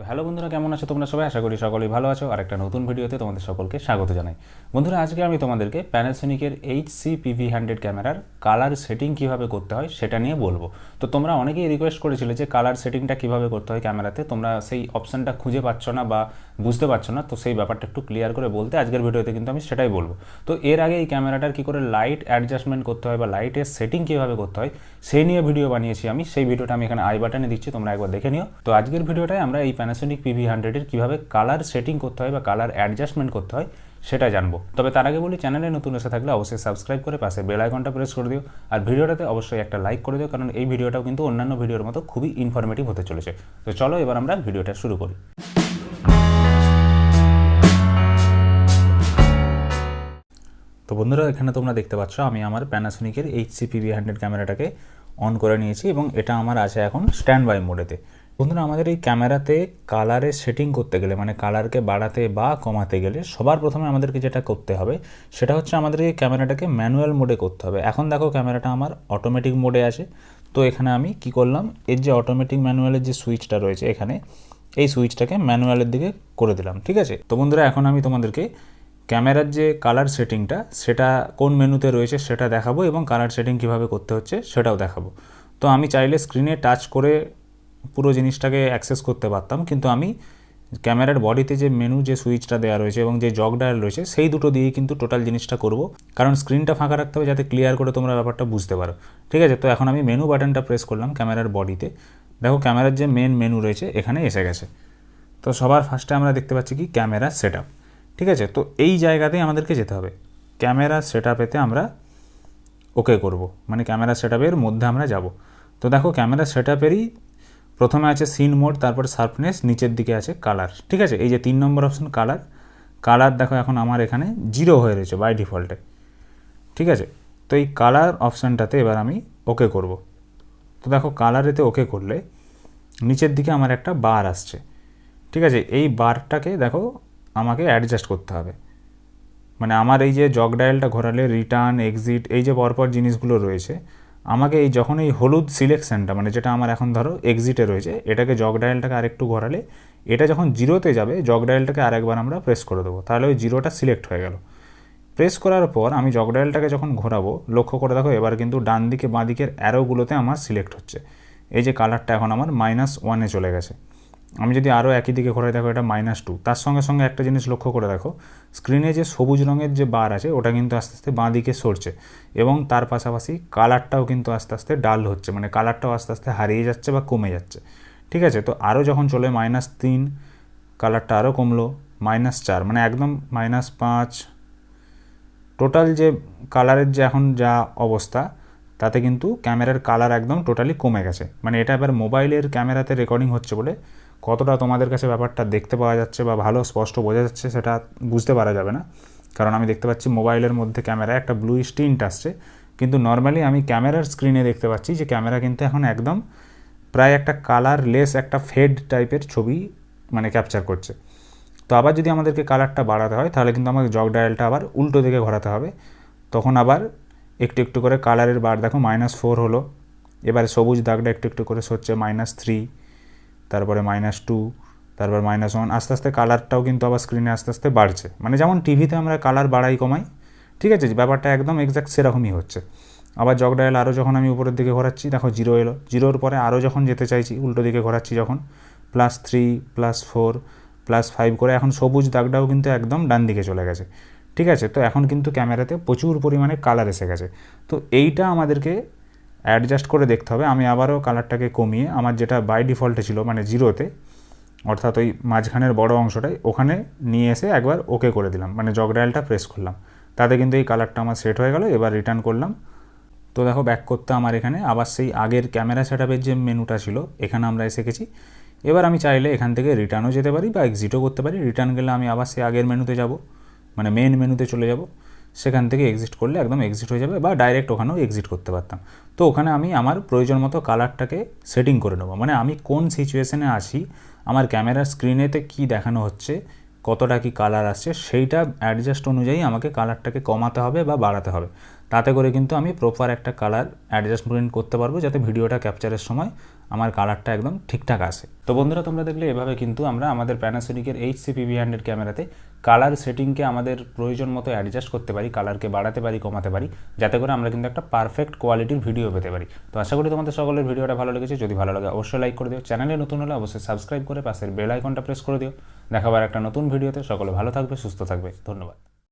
তো হ্যালো বন্ধুরা, কেমন আছো? তোমরা সবাই? আশা করি সকলেই ভালো আছো। আর একটা নতুন ভিডিওতে তোমাদের সকলকে স্বাগত জানাই। বন্ধুরা, আজকে আমি তোমাদেরকে প্যানাসোনিকের এইচ সি পিভি হান্ড্রেড ক্যামেরার কালার সেটিং কীভাবে করতে হয় সেটা নিয়ে বলব। তো তোমরা অনেকেই রিকোয়েস্ট করেছিলে যে কালার সেটিংটা কীভাবে করতে হয় ক্যামেরাতে। তোমরা সেই অপশানটা খুঁজে পাচ্ছ না বা বুঝতে পারছ না, তো সেই ব্যাপারটা একটু ক্লিয়ার করে বলতে আজকের ভিডিওতে কিন্তু আমি সেটাই বলব। তো এর আগে এই ক্যামেরাটার কী করে লাইট অ্যাডজাস্টমেন্ট করতে হয় বা লাইটের সেটিং কীভাবে করতে হয় সেই নিয়ে ভিডিও বানিয়েছি আমি। সেই ভিডিওটা আমি এখানে আই বাটনে দিচ্ছি, তোমরা একবার দেখে নিও। তো আজকের ভিডিওটায় আমরা এই প্যানাসোনিক পিভি হান্ড্রেডের কীভাবে কালার সেটিং করতে হয় বা কালার অ্যাডজাস্টমেন্ট করতে হয়, সেটা জানব। তবে তার আগে বলি চ্যানেলে নতুন এসে থাকলে অবশ্যই সাবস্ক্রাইব করে পাশে বেল আইকনটা প্রেস করে দিও। আর ভিডিওটাতে অবশ্যই একটা লাইক করে দিও, কারণ এই ভিডিওটাও কিন্তু অন্যান্য ভিডিওর মতো খুবই ইনফরমেটিভ হতে চলেছে। তো চলো এবার আমরা ভিডিওটা শুরু করি। তো বন্ধুরা, এখানে তোমরা দেখতে পাচ্ছ, আমি আমার প্যানাসোনিকের এইচ সি পিভি হান্ড্রেড ক্যামেরাটাকে অন করে নিয়েছি এবং এটা আমার আছে এখন স্ট্যান্ড বাই মোডেতে বন্ধুরা, আমাদের এই ক্যামেরাতে কালারে সেটিং করতে গেলে মানে কালারকে বাড়াতে বা কমাতে গেলে সবার প্রথমে আমাদেরকে যেটা করতে হবে, সেটা হচ্ছে আমাদের এই ক্যামেরাটাকে ম্যানুয়াল মোডে করতে হবে। এখন দেখো ক্যামেরাটা আমার অটোমেটিক মোডে আছে। তো এখানে আমি কি করলাম এর যে অটোমেটিক ম্যানুয়ালের যে সুইচটা রয়েছে এখানে, এই সুইচটাকে ম্যানুয়ালের দিকে করে দিলাম, ঠিক আছে? তো বন্ধুরা, এখন আমি তোমাদেরকে ক্যামেরার যে কালার সেটিংটা সেটা কোন মেনুতে রয়েছে সেটা দেখাবো এবং কালার সেটিং কীভাবে করতে হচ্ছে সেটাও দেখাবো। তো আমি চাইলে স্ক্রিনে টাচ করে পুরো জিনিসটাকে অ্যাক্সেস করতে পারতাম। কিন্তু আমি ক্যামেরার বডিতে যে মেনু যে সুইচটা দেওয়া রয়েছে এবং যে জগ ডায়াল রয়েছে, সেই দুটো দিয়েই কিন্তু টোটাল জিনিসটা করব। কারণ স্ক্রিনটা ফাঁকা রাখতে হবে যাতে ক্লিয়ার করে তোমরা ব্যাপারটা বুঝতে পারো। ঠিক আছে? তো এখন আমি মেনু বাটনটা প্রেস করলাম ক্যামেরার বডিতে দেখো, ক্যামেরার যে মেন মেনু রয়েছে, এখানে এসে গেছে। তো সবার ফার্স্টে আমরা দেখতে পাচ্ছি কি? ক্যামেরা সেট ঠিক আছে? তো এই জায়গাতেই আমাদেরকে যেতে হবে। ক্যামেরা সেট আমরা ওকে করব। মানে ক্যামেরা সেট মধ্যে আমরা যাব। তো দেখো, ক্যামেরা সেট প্রথমে আছে সিন মোড তারপর শার্পনেস নিচের দিকে আছে কালার ঠিক আছে? এই যে তিন নম্বর অপশন কালার কালার দেখো এখন আমার এখানে জিরো হয়ে রয়েছে বাই ডিফল্টে ঠিক আছে? তো এই কালার অপশানটাতে এবার আমি ওকে করব। তো দেখো কালারেতে ওকে করলে নিচের দিকে আমার একটা বার আসছে। ঠিক আছে? এই বারটাকে দেখো, আমাকে অ্যাডজাস্ট করতে হবে। মানে আমার এই যে জগ ডায়ালটা ঘোরালে রিটার্ন এক্সিট এই যে পরপর জিনিসগুলো রয়েছে আমাকে এই যখন এই হলুদ সিলেকশানটা মানে যেটা আমার এখন ধরো এক্সিটে রয়েছে, এটাকে জগ ডায়ালটাকে আরেকটু ঘোরালে, এটা যখন জিরোতে যাবে, জগ ডায়ালটাকে আরেকবার আমরা প্রেস করে দেবো। তাহলে ওই জিরোটা সিলেক্ট হয়ে গেল। প্রেস করার পর আমি জগ ডায়ালটাকে যখন ঘোরাবো, লক্ষ্য করে দেখো এবার কিন্তু ডান দিকে, বাঁ দিকের অ্যারোগুলোতে আমার সিলেক্ট হচ্ছে। এই যে কালারটা এখন আমার মাইনাস ওয়ানে চলে গেছে। আমি যদি আরও একই দিকে ঘোরাই, দেখো এটা মাইনাস টু তার সঙ্গে সঙ্গে একটা জিনিস লক্ষ্য করে দেখো স্ক্রিনে যে সবুজ রঙের যে বার আছে, ওটা কিন্তু আস্তে আস্তে বাঁ দিকে সরছে এবং তার পাশাপাশি কালারটাও কিন্তু আস্তে আস্তে ডাল হচ্ছে মানে কালারটাও আস্তে আস্তে হারিয়ে যাচ্ছে বা কমে যাচ্ছে। ঠিক আছে? তো আরও যখন চলে মাইনাস তিন কালারটা আরও কমলো মাইনাস চার মানে একদম মাইনাস পাঁচ। টোটাল যে কালারের যে এখন যা অবস্থা, তাতে কিন্তু ক্যামেরার কালার একদম টোটালি কমে গেছে। মানে এটা এবার মোবাইলের ক্যামেরাতে রেকর্ডিং হচ্ছে বলে কতটা তোমাদের কাছে ব্যাপারটা দেখতে পাওয়া যাচ্ছে বা ভালো, স্পষ্ট বোঝা যাচ্ছে সেটা বুঝতে পারা যাবে না। কারণ আমি দেখতে পাচ্ছি মোবাইলের মধ্যে ক্যামেরায় একটা ব্লু স্টিন্ট আসছে। কিন্তু নর্মালি আমি ক্যামেরার স্ক্রিনে দেখতে পাচ্ছি যে ক্যামেরা কিন্তু এখন একদম প্রায় একটা কালার লেস একটা ফেড টাইপের ছবি মানে ক্যাপচার করছে। তো আবার যদি আমাদেরকে কালারটা বাড়াতে হয়, তাহলে কিন্তু আমাকে জগ ডায়ালটা আবার উল্টো দিকে ঘোরাতে হবে। তখন আবার একটু একটু করে কালারের বার দেখো মাইনাস ফোর হলো। এবারে সবুজ দাগটা একটু একটু করে সরছে মাইনাস থ্রি তারপরে মাইনাস টু তারপর মাইনাস ওয়ান আস্তে আস্তে কালারটাও কিন্তু আবার স্ক্রিনে আস্তে আস্তে বাড়ছে। মানে যেমন টিভিতে আমরা কালার বাড়াই, কমাই, ঠিক আছে? ব্যাপারটা একদম এক্স্যাক্ট সেরকমই হচ্ছে। আবার জগ ডায়াল আরও যখন আমি উপরের দিকে ঘোরাচ্ছি, দেখো জিরো এলো। জিরোর পরে আরও যখন যেতে চাইছি, উল্টো দিকে ঘোরাচ্ছি যখন plus three plus four plus five করে এখন সবুজ দাগটাও কিন্তু একদম ডান দিকে চলে গেছে। ঠিক আছে? তো এখন কিন্তু ক্যামেরাতে প্রচুর পরিমাণে কালার এসে গেছে। তো এইটা আমাদেরকে অ্যাডজাস্ট করে দেখতে হবে। আমি আবারও কালারটাকে কমিয়ে আমার যেটা বাই ডিফল্টে ছিল মানে জিরোতে অর্থাৎ ওই মাঝখানের বড় অংশটাই, ওখানে নিয়ে এসে একবার ওকে করে দিলাম। মানে জগ ডায়ালটা প্রেস করলাম। তাতে কিন্তু এই কালারটা আমার সেট হয়ে গেল, এবার রিটার্ন করলাম। তো দেখো ব্যাক করতে আমার এখানে আবার সেই আগের ক্যামেরা সেট যে মেনুটা ছিল, এখানে আমরা এসে গেছি। এবার আমি চাইলে এখান থেকে রিটার্নও যেতে পারি বা এক্সিটও করতে পারি। রিটার্ন গেলে আমি আবার সেই আগের মেনুতে যাব মানে মেন মেনুতে চলে যাব। সেখান থেকে এক্সিট করলে একদম এক্সিট হয়ে যাবে বা ডাইরেক্ট ওখানেও এক্সিট করতে পারতাম। তো ওখানে আমি আমার প্রয়োজন মতো কালারটাকে সেটিং করে নেব। মানে আমি কোন সিচুয়েশানে আছি, আমার ক্যামেরার স্ক্রিনেতে কি দেখানো হচ্ছে, কতটা কি কালার আসছে, সেইটা অ্যাডজাস্ট অনুযায়ী আমাকে কালারটাকে কমাতে হবে বা বাড়াতে হবে। তাতে করে কিন্তু আমি প্রপার একটা কালার অ্যাডজাস্টমেন্ট করতে পারব যাতে ভিডিওটা ক্যাপচারের সময় আমার কালারটা একদম ঠিকঠাক আসে। তো বন্ধুরা, তোমরা দেখলে এভাবে কিন্তু আমরা আমাদের প্যানাসোনিকের এইচ সি পিভি হান্ড্রেড ক্যামেরাতে কালার সেটিংকে আমাদের প্রয়োজন মতো অ্যাডজাস্ট করতে পারি কালারকে বাড়াতে পারি, কমাতে পারি, যাতে করে আমরা কিন্তু একটা পারফেক্ট কোয়ালিটির ভিডিও পেতে পারি। তো আশা করি তোমাদের সকলের ভিডিওটা ভালো লেগেছে। যদি ভালো লাগে, অবশ্যই লাইক করে দিও। চ্যানেলে নতুন হলে অবশ্যই সাবস্ক্রাইব করে পাশের বেল আইকনটা প্রেস করে দিও। দেখাবার একটা নতুন ভিডিওতে সকলে ভালো থাকবে, সুস্থ থাকবে। ধন্যবাদ।